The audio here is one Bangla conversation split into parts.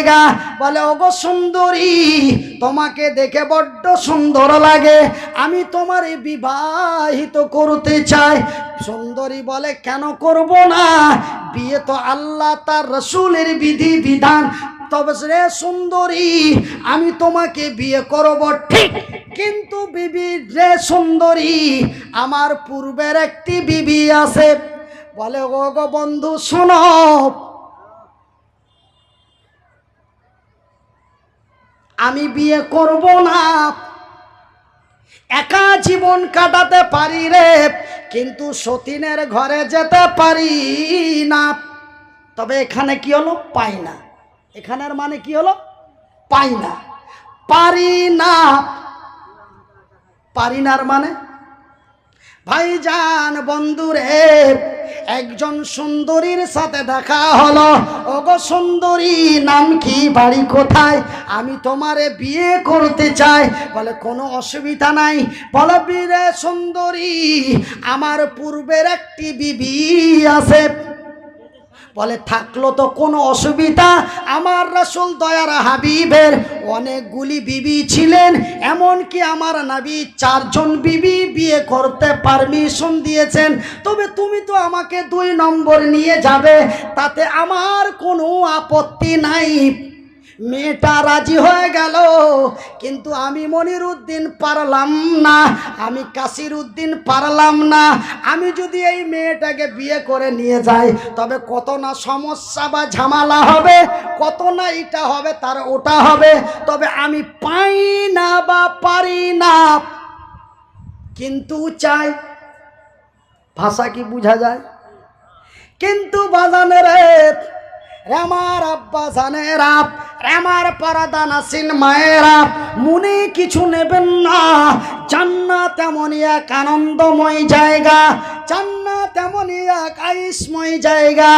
জায়গা বলে, ওগো সুন্দরী, তোমাকে দেখে বড্ড সুন্দর লাগে। আমি তোমার বিবাহিত করতে চাই। সুন্দরী বলে, কেন করব না? বিয়ে তো আল্লাহ তার রসুলের বিধি বিধান। তবে রে সুন্দরী, আমি তোমাকে বিয়ে করব ঠিক। কিন্তু বিবি রে সুন্দরী, আমার পূর্বের একটি বিবি আছে। বলে ও গো বন্ধু, শোনো আমি বিয়ে করব না। একা জীবন কাটাতে পারি রে, কিন্তু সতীনের ঘরে যেতে পারি না। তবে এখানে কি হলো? পাই না। এখানের মানে কি হলো? পাই না। পারি না। পারি নার মানে? ভাইজান বন্ধুরে একজন সুন্দরীর সাথে দেখা হলো। ওগো সুন্দরী, নাম কি, বাড়ি কোথায়? আমি তোমারে বিয়ে করতে চাই। বলে, কোনো অসুবিধা নাই। বলে, বীরে সুন্দরী, আমার পূর্বের একটি বিবি আছে। বলে, থাকল তো কোনো অসুবিধা। আমার রসুল দয়ার হাবিবের অনেকগুলি বিবি ছিলেন, এমনকি আমার নাবি চারজন বিবি বিয়ে করতে পারমিশন দিয়েছেন। তবে তুমি তো আমাকে দুই নম্বর নিয়ে যাবে, তাতে আমার কোনো আপত্তি নাই। মেয়েটা রাজি হয়ে গেল। কিন্তু আমি মনির উদ্দিন পারলাম না, আমি কাসির উদ্দিন পারলাম না। আমি যদি এই মেয়েটাকে বিয়ে করে নিয়ে যাই, তবে কত না সমস্যা বা ঝামেলা হবে, কত না এটা হবে, তার ওটা হবে। তবে আমি পাই না বা পারি না, কিন্তু চাই। ভাষা কি বোঝা যায়? কিন্তু বাজানের রামার আব্বা জানের আপ রামার পরাদান আসিন মায়েরা মনে কিছু নেবেন না। জান্নাত তেমনই এক আনন্দময় জায়গা, জান্নাত তেমনই এক আইসময় জায়গা,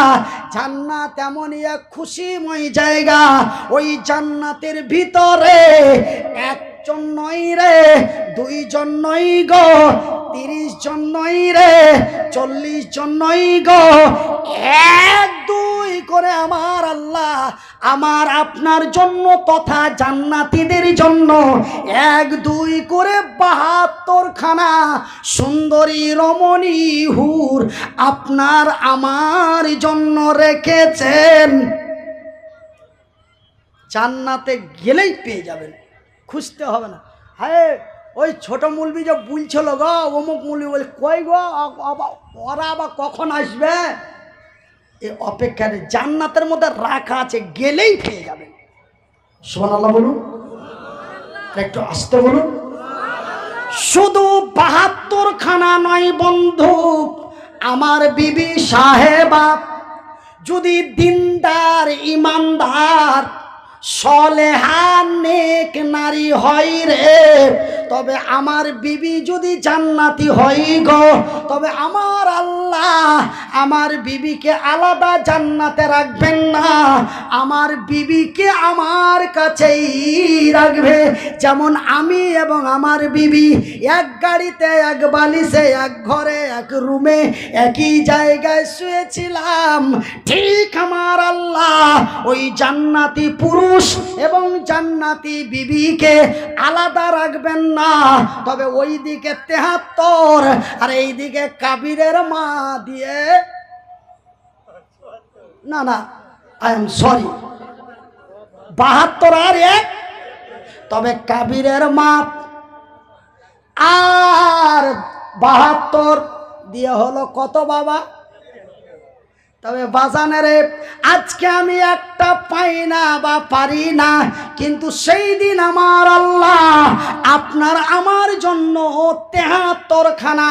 জান্নাত তেমনই এক খুশিময় জায়গা। ওই জান্নাতের ভিতরে একজন নয় রে, দুইজন নয় গো তিরিশ জন নয় রে চল্লিশ জন নয় গো, এক দুই করে আমার আল্লাহ আমার আপনার জন্য তথা জান্নাতীদের জন্য এক, দুই করে বাহাত্তর খানা সুন্দরী রমণী হুর আপনার আমার জন্য রেখেছেন। জান্নাতে গেলেই পেয়ে যাবেন, খুঁজতে হবে না। হ্যাঁ ওই ছোট মুলবি যে বলছিল গো, অমুক মুলবি বলে, কই গো ওরা আবার কখন আসবে? এ অপেক্ষার জান্নাতের মধ্যে রাখা আছে, গেলেই পেয়ে যাবেন সোনাল্লাহ বলুন। একটু আসতে বলুন। শুধু বাহাত্তর খানা নয় বন্ধু, আমার বিবি সাহেবা, যদি দিনদার, ইমানদার সলেহান নেক নারী হয় রে তবে আমার বিবি যদি জান্নাতি হয় গো, তবে আমার আল্লাহ আমার বিবিকে আলাদা জান্নাতে রাখবেন না। আমার বিবিকে আমার কাছেই রাখবে। যেমন আমি এবং আমার বিবি এক গাড়িতে, এক বালিশে, এক ঘরে, এক রুমে, একই জায়গায় শুয়েছিলাম। ঠিক আমার আল্লাহ ওই জান্নাতি পুরুষ এবং জান্নাতি বিবিকে আলাদা রাখবেন না। তবে ওই দিকে তেহাত্তর, আর এই দিকে কাবিরের মা দিয়ে না না আই এম সরি বাহাত্তর আর এক। তবে কাবিরের মাপ আর বাহাত্তর দিয়ে হলো কত বাবা? তবে বাজানেরে আজকে আমি একটা পাই না বা পারি না, কিন্তু সেই দিন আমার আল্লাহ আপনার আমার জন্য তেহাত্তরখানা,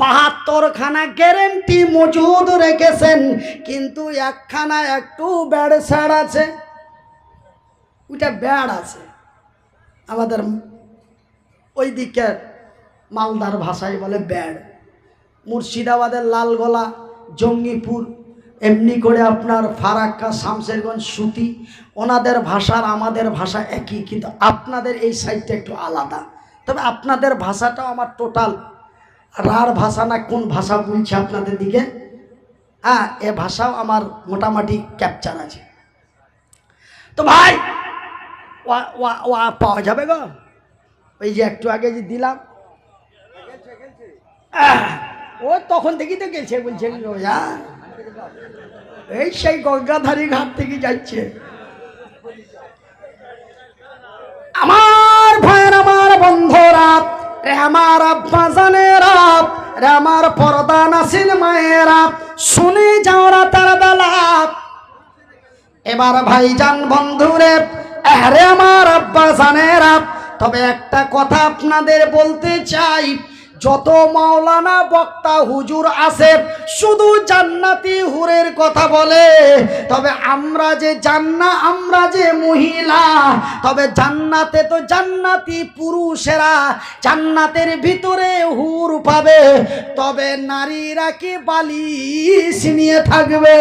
বাহাত্তরখানা গ্যারেন্টি মজুদ রেখেছেন, কিন্তু একখানা একটু ব্যাড স্যাড আছে। ওইটা ব্যাড আছে। আমাদের ওই দিকের মালদার ভাষায় বলে ব্যাড। মুর্শিদাবাদের লালগোলা, জঙ্গিপুর এমনি করে আপনার ফারাক্কা, শামসেরগঞ্জ, সুতি, ওনাদের ভাষার আমাদের ভাষা একই, কিন্তু আপনাদের এই সাইডটা একটু আলাদা। তবে আপনাদের ভাষাটাও আমার টোটাল রার ভাষা না, কোন ভাষা বলছে আপনাদের দিকে? হ্যাঁ এ ভাষাও আমার মোটামুটি ক্যাপচার আছে। তো ভাই, ওয়া- ওয়া- ওয়া পাওয়া যাবে গো। ওই যে একটু আগে যে দিলাম। ও তখন থেকেই তো গেছে, বলছে রোজা এই সেই গঙ্গাধারী ঘাট থেকে যাচ্ছে। আমার ভাইয়ের আমার বন্ধুরা রে আমার আব্বা জানেরা রে আমার পর্দা নাসিন মায়েরা শুনে যাও রাতের বেলা এবার ভাইজান বন্ধুরে আরে আমার আব্বা জানেরা তবে একটা কথা আপনাদের বলতে চাই যত মাওলানা বক্তা হুজুর আছে, শুধু জান্নাতি হুরের কথা বলে। তবে আমরা যে জান্না, আমরা যে মহিলা, তবে জান্নাতে তো জান্নাতি পুরুষেরা জান্নাতের ভিতরে হুর পাবে, তবে নারীরা কি বালিশ নিয়ে থাকবে?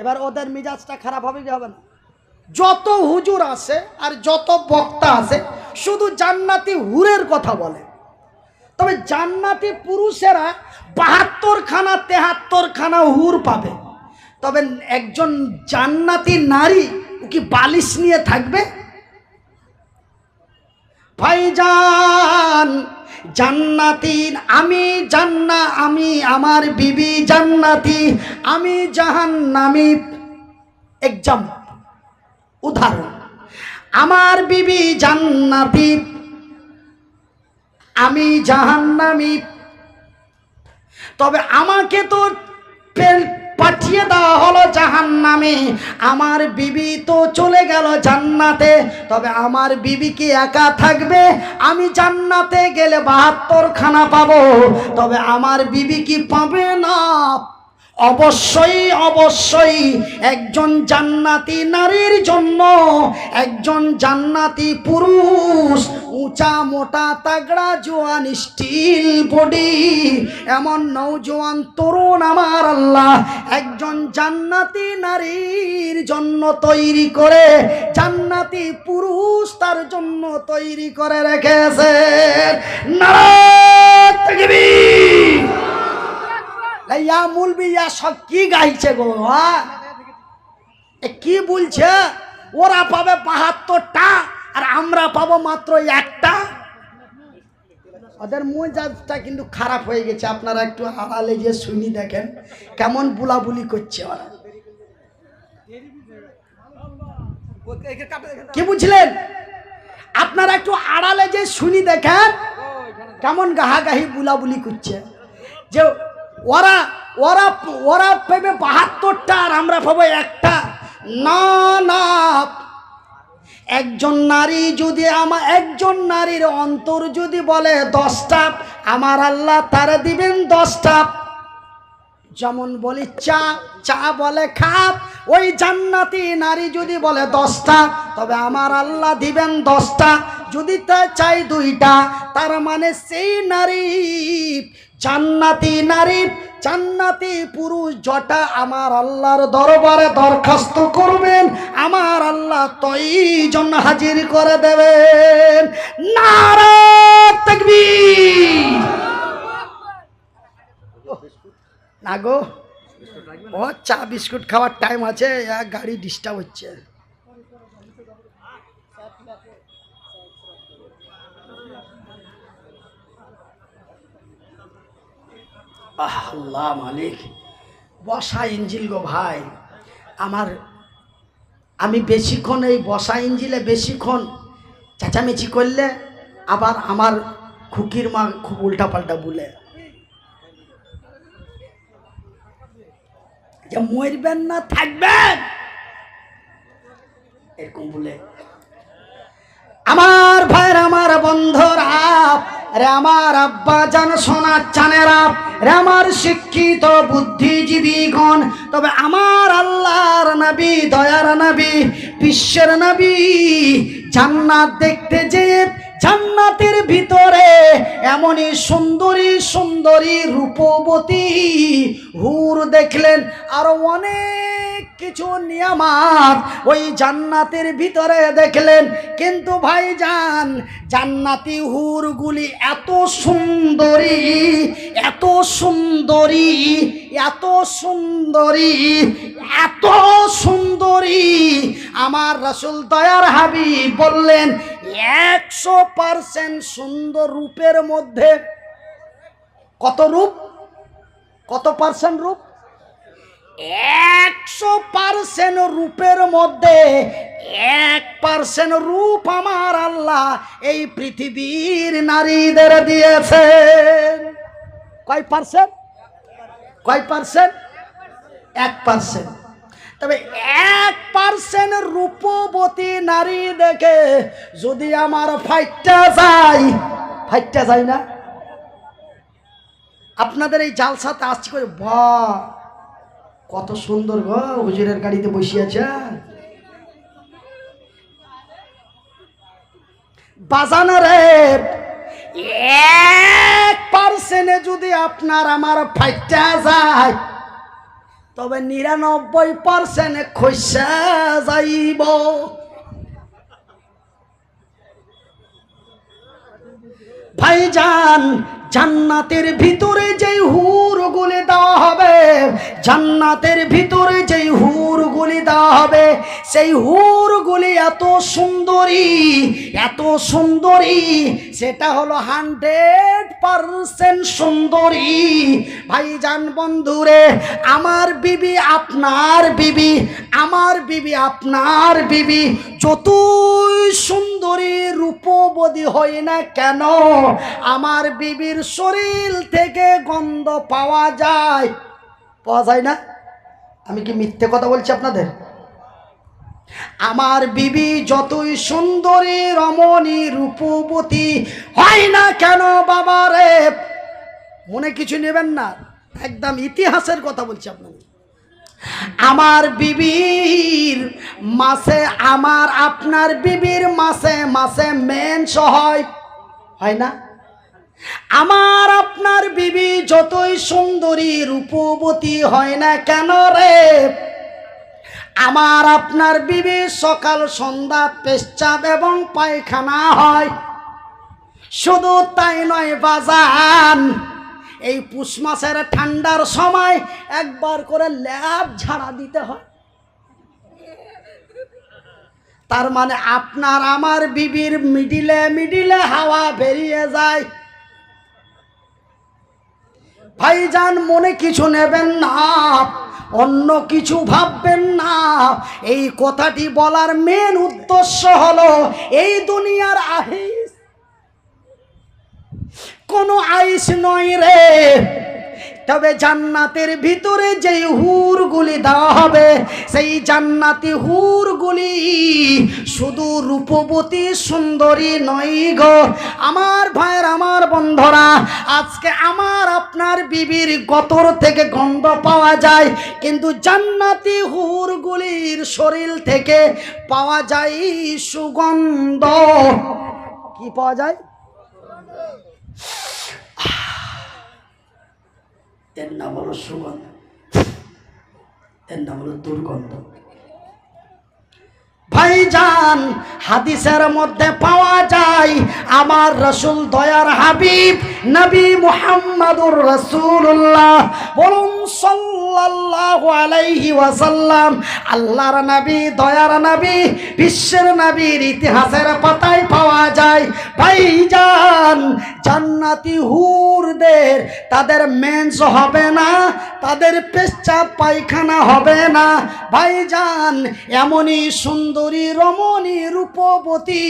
এবার ওদের মিজাজটা খারাপ হবে কি হবে না? যত হুজুর আছে আর যত বক্তা আছে শুধু জান্নাতি হুরের কথা বলে। তবে জান্নাতি পুরুষেরা বাহাত্তর খানা তেহাত্তর খানা হুর পাবে। তবে একজন জান্নাতি নারী ও কি বালিশ নিয়ে থাকবে? ভাইজান, জান্নাতি, আমি জান্না, আমি আমার বিবি জান্নাতি, আমি জাহান্নামি। এক্সাম উদাহরণ। আমার বিবি জান্নাতি। আমি জাহান্নামি। তবে আমাকে তো পাঠিয়ে দেওয়া হলো জাহান নামে আমার বিবি তো চলে গেল জান্নাতে। তবে আমার বিবি কি একা থাকবে? আমি জান্নাতে গেলে বাহাত্তর খানা পাবো। তবে আমার বিবি কি পাবে না? অবশ্যই অবশ্যই একজন জান্নাতি নারীর জন্য একজন জান্নাতি পুরুষ, উঁচা, মোটা, তাগড়া, জোয়ান, স্টিল বডি, এমন নৌজোয়ান তরুণ আমার আল্লাহ। একজন জান্নাতি নারীর জন্য তৈরি করে, জান্নাতি পুরুষ তার জন্য তৈরি করে রেখেছে তাকবীর। ইয়া মুলবি, ইয়া সব কি গাইছে গো এ কি বলছে? ওরা পাবে বাহাত্তরটা আর আমরা পাবো মাত্র একটা। ওদের মেজাজটা কিন্তু খারাপ হয়ে গেছে, আপনারা একটু আড়ালে যে শুনি দেখেন, কেমন বুলাবুলি করছে ওরা। কি বুঝলেন? আপনারা একটু আড়ালে যে শুনি দেখেন, কেমন গাহাগাহি বুলাবুলি করছে। যে ওরা ওরা ওরা পাবে বাহাত্তরটা আর আমরা পাবো একটা। না না। একজন নারী যদি আমার একজন নারীর অন্তর যদি বলে দশটা, আমার আল্লাহ তারা দিবেন দশটা। যেমন বলি চা চা বলে খাপ ওই জান্নাতি নারী যদি বলে দশটা, তবে আমার আল্লাহ দিবেন দশটা। যদি তা চাই দুইটা, তার মানে সেই নারী জান্নাতি নারী, জান্নাতি পুরুষ জটা আমার আল্লাহর দরবারে দরখাস্ত করবেন, আমার আল্লাহ তই জন্য হাজির করে দেবেন। নারা না গো ও চা, বিস্কুট খাওয়ার টাইম আছে গাড়ি ডিস্টার্ব হচ্ছে। আহ, মালিক বসা ইঞ্জিল গো ভাই। আমার আমি বেশিক্ষণ এই বসা ইঞ্জিলে বেশিক্ষণ চেঁচামেচি করলে আবার আমার খুকির মা খুব উল্টাপাল্টা বলে। যে মরবেন না থাকবেন। এরকম বলে আমার ভাইয়ের আমার বন্ধুরা রে আমার আব্বা জান সোনার চানেরা রে আমার শিক্ষিত বুদ্ধিজীবী গণ। তবে আমার আল্লাহর নবী, দয়ার নবী, বিশ্বের নবী, জান্নাত দেখতে যে জান্নাতের ভিতরে এমনই সুন্দরী সুন্দরী রূপবতী হুর দেখলেন আরও অনেক কিছু নিয়ামাত ওই জান্নাতের ভিতরে দেখলেন। কিন্তু ভাইজান, জান্নাতি হুরগুলি এত সুন্দরী এত সুন্দরী এত সুন্দরী এত সুন্দরী। আমার রসুল দয়ার হাবি বললেন একশো পার্সেন্ট সুন্দর রূপের মধ্যে কত রূপ? কত পার্সেন্ট রূপ? একশো পার্সেন্ট রূপের মধ্যে এক পার্সেন্ট রূপ আমার আল্লাহ এই পৃথিবীর নারীদের দিয়েছেন। কয় পার্সেন্ট? কয় পার্সেন্ট? এক পার্সেন্ট। তবে এক পার্সেন্ট রূপবতী নারী দেখে যদি আমার ফাইটটা যায় ফাইটটা যায় না? আপনাদের এই জালসাতে আসছি করে বা কত সুন্দর গো, হুজুরের গাড়িতে বসে আছে। বাজানো রে এক পার্সেন্টে যদি আপনার আমার ফাইটটা যায় তবে নিরানব্বই পার্সেন্ট খসা যাইব। ভাইজান জান্নাতের ভিতরে যেই হুর গুলি দেওয়া হবে, জান্নাতের ভিতরে যেই হুর গুলি দেওয়া হবে, সেই হুর গুলি এত সুন্দরী এত সুন্দরী, সেটা হলো হান্ড্রেড পারসেন্ট সুন্দরী। ভাইজান বন্ধুরে, আমার বিবি আপনার বিবি, আমার বিবি আপনার বিবি, যতই সুন্দরী রূপবতী হয় না কেন, আমার বিবির শরীর থেকে গন্ধ পাওয়া যায়। পাওয়া যায় না? আমি কি মিথ্যে কথা বলছি আপনাদের? আমার বিবি যতই সুন্দরী, রমণী, রূপবতী, হয় না কেন বাবা রে? মনে কিছু নেবেন না? একদম ইতিহাসের কথা বলছি আপনাদের। আমার বিবির মাসে, আমার আপনার বিবির মাসে মাসে মেন হয় হয় না? আমার আপনার বিবি যতই সুন্দরী, রূপবতী হয় না কেন রে? আমার আপনার বিবি সকাল, সন্ধ্যা পেশাব এবং পায়খানা হয়। শুধু তাই নয়, বাজান, এই পুষ মাসের ঠান্ডার সময় একবার করে ল্যাব ঝাড়া দিতে হয়। তার মানে আপনার, আমার বিবির মিডিলে মিডিলে হাওয়া বেরিয়ে যায়। ভাইজান মনে কিছু নেবেন না, অন্য কিছু ভাববেন না। এই কথাটি বলার মেন উদ্দেশ্য হলো, এই দুনিয়ার আহিস। কোনো আইস নয় রে তবে জান্নাতের ভিতরে যেই হুরগুলি দেওয়া হবে, সেই জান্নাতি হুরগুলি শুধু রূপবতী সুন্দরী নয় গো। আমার ভাইয়ের, আমার বন্ধরা, আজকে আমার আপনার বিবির গতর থেকে গন্ধ পাওয়া যায়, কিন্তু জান্নাতি হুরগুলির শরীর থেকে পাওয়া যায় সুগন্ধ। কি পাওয়া যায়? এর নাম হলো সুগন্ধ। এর নাম হলো দুর্গন্ধ। ভাইজান, হাদিসের মধ্যে পাওয়া যায়, আমার রসুল দয়ার হাবিব নবী মুহাম্মাদুর রসুল্লাহ বলুন সাল্লাল্লাহু আলাইহি ওয়াসাল্লাম, আল্লাহর নবী, দয়ার নবী, বিশ্বের নবীর ইতিহাসের পাতায় পাওয়া যায়। ভাইজান, জান্নাতি হুরদের তাদের মেন্স হবে না, তাদের পেশাব পায়খানা হবে না। ভাইজান, এমনই সুন্দরী, রমণী, রূপবতী,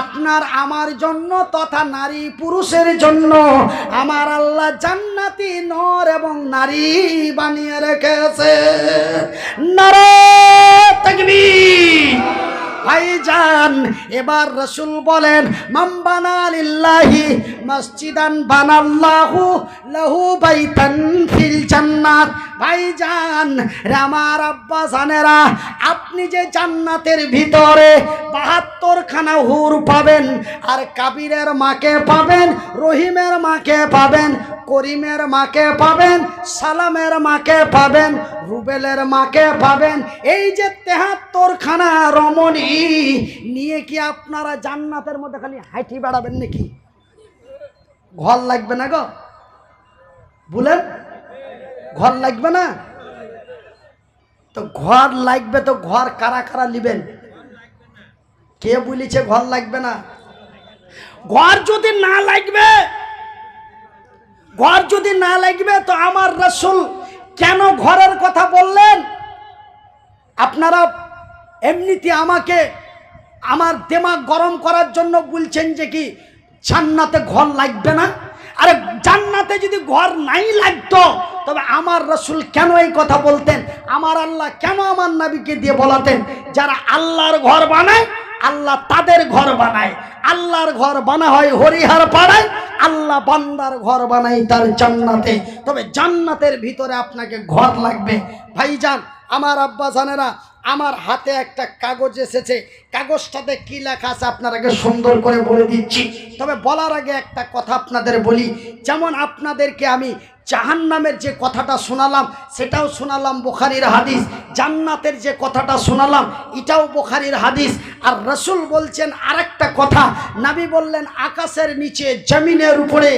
আপনার আমার জন্য তথা নারী পুরুষের জন্য আমার আল্লাহ জান্নাতি নর এবং নারী বানিয়ে রেখেছে। নারে তাকবীর। ভাইজান এবার রসুল বলেন মাম্বানা লিল্লাহি মসজিদান বানাল্লাহু লাহু বাইতান ফিল জান্নাত। ভাইজান রামার আব্বা জানেরা, আপনি যে জান্নাতের ভিতরে বাহাত্তর খানা হুর পাবেন, আর কাবিরের মাকে পাবেন, রহিমের মাকে পাবেন, করিমের মাকে পাবেন, সালামের মাকে পাবেন, রুবেলের মাকে পাবেন, এই যে তেহাত্তর খানা রমণী, নিয়ে কি আপনারা জান্নাতের মধ্যে খালি হাঁটি বেড়াবেন নাকি? ঘর লাগবে না গো? বলেন? ঘর লাগবে না? তো ঘর লাগবে তো ঘর কারা কারা নিবেন? কে বলেছে ঘর লাগবে না? ঘর যদি না লাগবে, ঘর যদি না লাগবে, তো আমার রসুল কেন ঘরের কথা বললেন? আপনারা এমনিতে আমাকে আমার দেমাগ গরম করার জন্য বলছেন যে কি, জান্নাতে ঘর লাগবে না? আরে জান্নাতে যদি ঘর নাই লাগতো তবে আমার রসুল কেন এই কথা বলতেন? আমার আল্লাহ কেন আমার নাবিকে দিয়ে বলাতেন? যারা আল্লাহর ঘর বানায়, আল্লাহ তাদের ঘর বানায়। আল্লাহর ঘর বানা হয় হরিহার পাড়ায়, আল্লাহ বান্দার ঘর বানাই তার জান্নাতে। তবে জান্নাতের ভিতরে আপনাকে ঘর লাগবে। ভাইজান, আমার আব্বা জানেরা, আমার হাতে একটা কাগজ এসেছে। কাগজটাতে কি লেখা আছে আপনারাকে সুন্দর করে বলে দিচ্ছি। তবে বলার আগে একটা কথা আপনাদের বলি। যেমন আপনাদেরকে আমি জাহান্নামের যে কথাটা শোনালাম, সেটাও শোনালাম বোখারির হাদিস, জান্নাতের যে কথাটা শোনালাম, এটাও বোখারির হাদিস। আর রসুল বলছেন আরেকটা কথা, নাবি বললেন, আকাশের নিচে জমিনের উপরে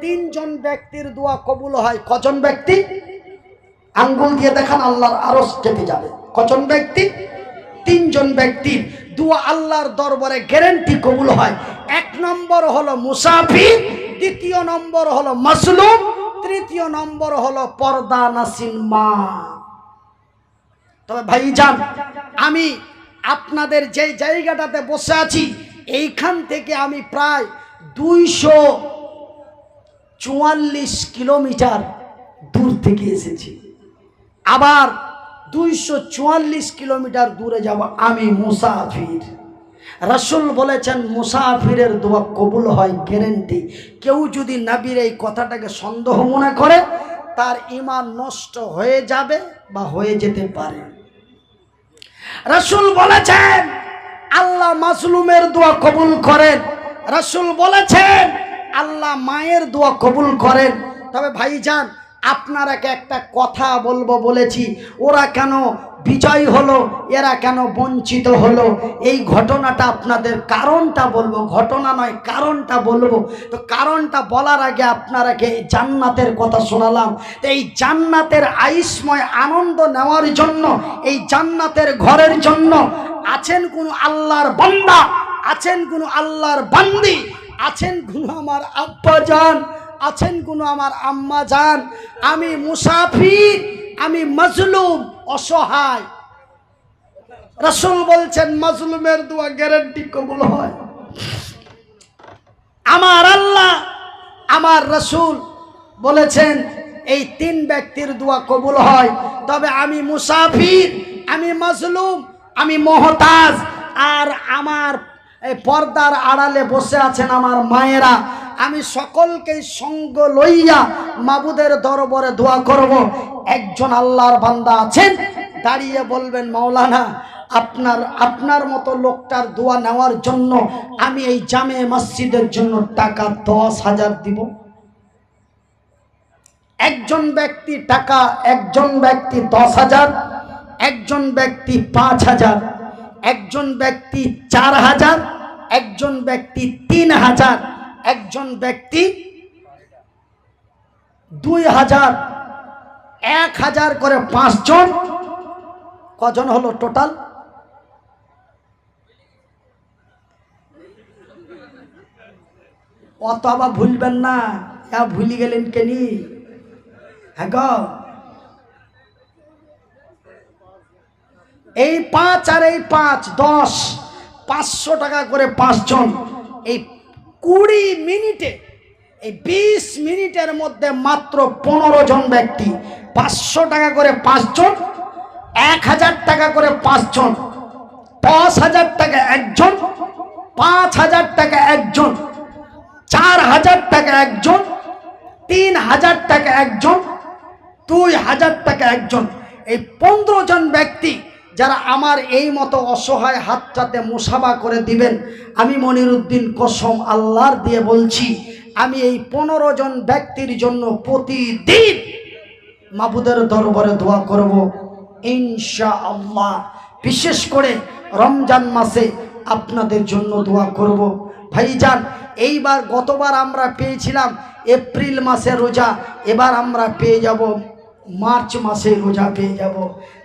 তিনজন ব্যক্তির দোয়া কবুল হয়। কজন ব্যক্তি? আঙ্গুল দিয়ে দেখান, আল্লাহর আরস কেটে যাবে। কজন ব্যক্তি? তিনজন ব্যক্তির দুয়া আল্লাহর দরবারে গ্যারেন্টি কবুল হয়। এক নম্বর হলো মুসাফির, দ্বিতীয় নম্বর হলো মাসলুম তৃতীয় নম্বর হলো পর্দা নাসিন মা। তবে ভাইজান, আমি আপনাদের যে জায়গাটাতে বসে আছি, এইখান থেকে আমি প্রায় দুইশো চুয়াল্লিশ কিলোমিটার দূর থেকে এসেছি। আবার দুইশো চুয়াল্লিশ কিলোমিটার দূরে যাব আমি মুসাফির। রসুল বলেছেন, মুসাফিরের দোয়া কবুল হয় গ্যারেন্টি কেউ যদি নাবির এই কথাটাকে সন্দেহ মনে করে, তার ইমান নষ্ট হয়ে যাবে বা হয়ে যেতে পারে। রসুল বলেছেন, আল্লাহ মাসলুমের দোয়া কবুল করেন। রসুল বলেছেন, আল্লাহ মায়ের দোয়া কবুল করেন। তবে ভাইজান আপনারাকে একটা কথা বলব বলেছি, ওরা কেন বিজয় হলো, এরা কেন বঞ্চিত হলো? এই ঘটনাটা আপনাদের কারণটা বলব, ঘটনা নয়, কারণটা বলব। তো কারণটা বলার আগে আপনারাকে এই জান্নাতের কথা শোনালাম। তো এই জান্নাতের আয়ুষ্ময় আনন্দ নেওয়ার জন্য, এই জান্নাতের ঘরের জন্য আছেন কোন আল্লাহর বান্দা? আছেন কোন আল্লাহর বান্দি? আছেন কোন আমার আব্বা আছেন কোন আমার আম্মা যান আমি মুসাফির, আমি মজলুম অসহায়। রসুল বলছেন, মজলুমের দোয়া গ্যারান্টি কবুল হয়। আমার আল্লাহ, আমার রসুল বলেছেন, এই তিন ব্যক্তির দোয়া কবুল হয়। তবে আমি মুসাফির, আমি মজলুম, আমি মহতাজ। আর আমার পর্দার আড়ালে বসে আছেন আমার মায়েরা। আমি সকলকে সঙ্গ লইয়া মাবুদের দরবারে দোয়া করব। একজন আল্লাহর বান্দা আছেন, দাঁড়িয়ে বলবেন, মাওলানা, আপনার আপনার মতো লোকটার দোয়া নেওয়ার জন্য আমি এই জামে মসজিদের জন্য টাকা দশ হাজার দিব। একজন ব্যক্তি টাকা, একজন ব্যক্তি দশ হাজার, একজন ব্যক্তি পাঁচ হাজার, একজন ব্যক্তি চার হাজার, একজন ব্যক্তি তিন হাজার একজন ব্যক্তি দুই হাজার, এক হাজার করে পাঁচজন, কজন হলো টোটাল? অত আবার ভুলবেন না হ্যাঁ ভুলি গেলেন কেনি? হ্যাঁ এই পাঁচ আর এই পাঁচ, দশ, পাঁচশো টাকা করে পাঁচজন, এই কুড়ি মিনিটে, এই বিশ মিনিটের মধ্যে মাত্র পনেরো জন ব্যক্তি, পাঁচশো টাকা করে পাঁচজন, এক হাজার টাকা করে পাঁচজন, দশ হাজার টাকা একজন, পাঁচ হাজার টাকা একজন, চার হাজার টাকা একজন, তিন হাজার টাকা একজন, দুই হাজার টাকা একজন, এই পনেরো জন ব্যক্তি যারা আমার এই মতো অসহায় হাতটাতে মুসাবা করে দিবেন, আমি মনিরুদ্দিন কসম আল্লাহর দিয়ে বলছি, আমি এই পনেরো জন ব্যক্তির জন্য প্রতিদিন মাবুদের দরবারে দোয়া করব। ইনশা আল্লাহ বিশেষ করে রমজান মাসে আপনাদের জন্য দোয়া করব। ভাইজান, এইবার গতবার আমরা পেয়েছিলাম এপ্রিল মাসে রোজা, এবার আমরা পেয়ে যাব মার্চ মাসে রোজা পেয়ে যাব।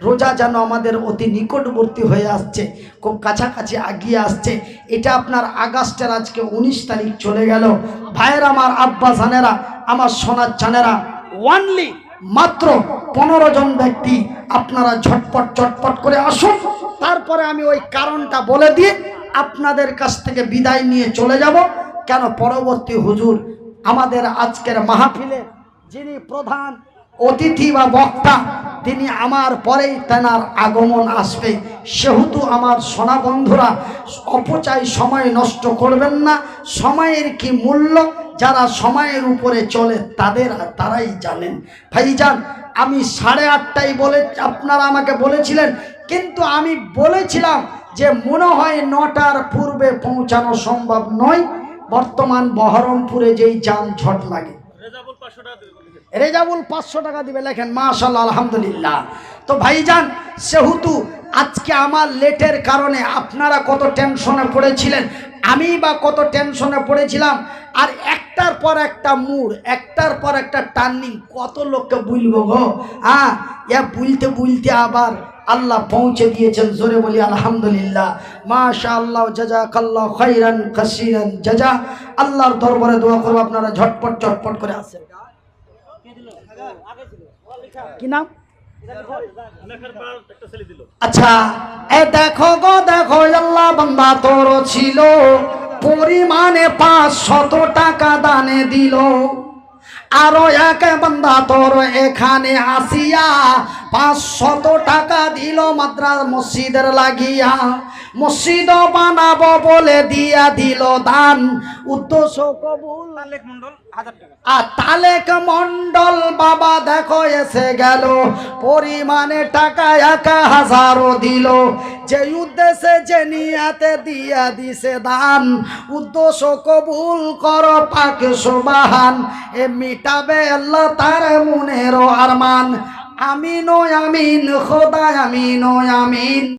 রোজা যেন আমাদের অতি নিকটবর্তী হয়ে আসছে, খুব কাছাকাছি আগিয়ে আসছে। এটা আপনার আগস্টের আজকে উনিশ তারিখ চলে গেল। ভাইয়ের আমার আব্বা জানেরা, আমার সোনার চানেরা ওয়ানলি মাত্র পনেরো জন ব্যক্তি আপনারা ঝটপট, চটপট করে আসুন। তারপরে আমি ওই কারণটা বলে দিয়ে আপনাদের কাছ থেকে বিদায় নিয়ে চলে যাব। কেন পরবর্তী হুজুর, আমাদের আজকের মাহফিলে যিনি প্রধান অতিথি বা বক্তা, তিনি আমার পরেই তেনার আগমন আসবে। সেহেতু আমার সোনা বন্ধুরা অপচয় সময় নষ্ট করবেন না। সময়ের কি মূল্য? যারা সময়ের উপরে চলে, তাদের তারাই জানেন। ভাইজান, আমি সাড়ে আটটায় বলে, আপনারা আমাকে বলেছিলেন, কিন্তু আমি বলেছিলাম যে মনে হয় নটার পূর্বে পৌঁছানো সম্ভব নয়। বর্তমান বহরমপুরে যেই যানজট লাগে রেজাবুল পাঁচশো টাকা দিবে লেখেন মাশাল্লাহ আলহামদুলিল্লাহ। তো ভাইজান, সেহেতু আজকে আমার লেটের কারণে আপনারা কত টেনশনে পড়েছিলেন, আমি বা কত টেনশনে পড়েছিলাম, আর একটার পর একটা মুড়, একটার পর একটা টার্নিং, কত লোককে বুলবো গো? হ্যাঁ ইয়া বুলতে বুলতে আবার আল্লাহ পৌঁছে দিয়েছেন, জোরে বলি আলহামদুলিল্লাহ। মাশা আল্লাহ জাজা কাল্লাহ খৈরান কাসিরান জাজা। আল্লাহর দরবারে দোয়া করব, আপনারা ঝটপট চটপট করে আসেন। কি নাম? আচ্ছা এ দেখো গো, দেখো, আল্লাহ বান্দা তোর ছিল। পরিমাণে পাঁচ শত টাকা দানে দিল। আরও এক বান্দা তোর এখানে আসিয়া পাঁচশত টাকা দিল মাদ্রাস মসজিদের লাগিয়া। মসজিদ বানাবো বলে দিয়া দিল দান। উদ্দেশ্য কবুল। আর তালেক মন্ডল বাবা দেখো এসে গেল, পরিমাণে টাকা এক হাজারও দিল। যে উদ্দেশ্যে, যে নিয়াতে দিয়া দিছে দান, উদ্দেশ্য কবুল কর পাক সুবাহান। এ মিটাবে আল্লাহ তার মনের আরমান। আমিন আমিন খোদা আমিন আমিন।